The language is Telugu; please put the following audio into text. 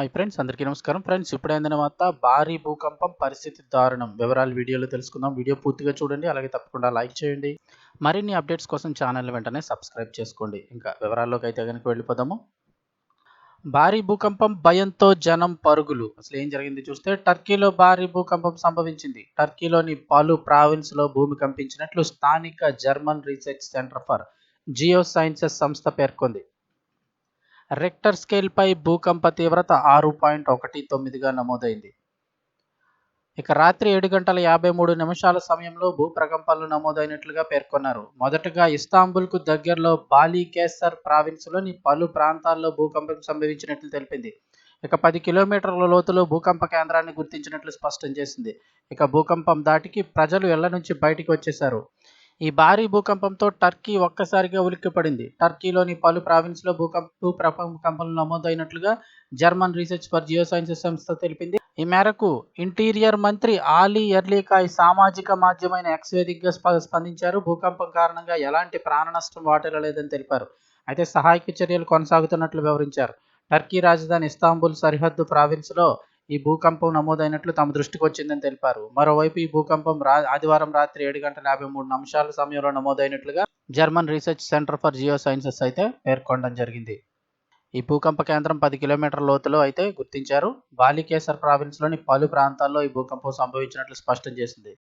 హాయ్ ఫ్రెండ్స్ అందరికీ నమస్కారం. ఫ్రెండ్స్ ఇప్పుడైన వార్త భారీ భూకంపం పరిస్థితి దారుణం. వివరాలు వీడియోలో తెలుసుకుందాం. వీడియో పూర్తిగా చూడండి అలాగే తప్పకుండా లైక్ చేయండి. మరిన్ని అప్డేట్స్ కోసం ఛానల్ వెంటనే సబ్స్క్రైబ్ చేసుకోండి. ఇంకా వివరాల్లోకి అయితే కనుక వెళ్ళిపోదాము. భారీ భూకంపం భయంతో జనం పరుగులు. అసలు ఏం జరిగింది చూస్తే టర్కీలో భారీ భూకంపం సంభవించింది. టర్కీలోని పలు ప్రావిన్స్లో భూమి కంపించినట్లు స్థానిక German research centre for geosciences సంస్థ పేర్కొంది. రెక్టర్ స్కేల్పై భూకంప తీవ్రత ఆరు పాయింట్ ఒకటి తొమ్మిదిగా నమోదైంది. ఇక రాత్రి ఏడు గంటల యాభై మూడు నిమిషాల సమయంలో భూప్రకంపాలు నమోదైనట్లుగా పేర్కొన్నారు. మొదటగా ఇస్తాంబుల్కు దగ్గరలో బాలీ కేసర్ ప్రావిన్స్లోని పలు ప్రాంతాల్లో భూకంపం సంభవించినట్లు తెలిపింది. ఇక పది కిలోమీటర్ల లోతులో భూకంప కేంద్రాన్ని గుర్తించినట్లు స్పష్టం చేసింది. ఇక భూకంపం దాటికి ప్రజలు ఇళ్ళ నుంచి బయటికి వచ్చేశారు. ఈ భారీ భూకంపంతో టర్కీ ఒక్కసారిగా ఉలిక్కిపడింది. టర్కీలోని పలు ప్రావిన్స్లో భూకంప భూకంపాలు నమోదైనట్లుగా German research for geosciences సంస్థ తెలిపింది. ఈ మేరకు ఇంటీరియర్ మంత్రి ఆలీ ఎర్లీకాయ్ సామాజిక మాధ్యమైన ఎక్స్ వేదికగా స్పందించారు. భూకంపం కారణంగా ఎలాంటి ప్రాణ నష్టం వాటిల్లలేదని తెలిపారు. అయితే సహాయక చర్యలు కొనసాగుతున్నట్లు వివరించారు. టర్కీ రాజధాని ఇస్తాంబుల్ సరిహద్దు ప్రావిన్స్లో ఈ భూకంపం నమోదైనట్లు తమ దృష్టికి వచ్చిందని తెలిపారు. మరోవైపు ఈ భూకంపం రా ఆదివారం రాత్రి ఏడు గంటల యాభై మూడు నిమిషాల సమయంలో నమోదైనట్లుగా German research centre for geosciences అయితే పేర్కొనడం జరిగింది. ఈ భూకంప కేంద్రం పది కిలోమీటర్ల లోతులో అయితే గుర్తించారు. బాలికేసర్ ప్రావిన్స్లోని పలు ప్రాంతాల్లో ఈ భూకంపం సంభవించినట్లు స్పష్టం చేసింది.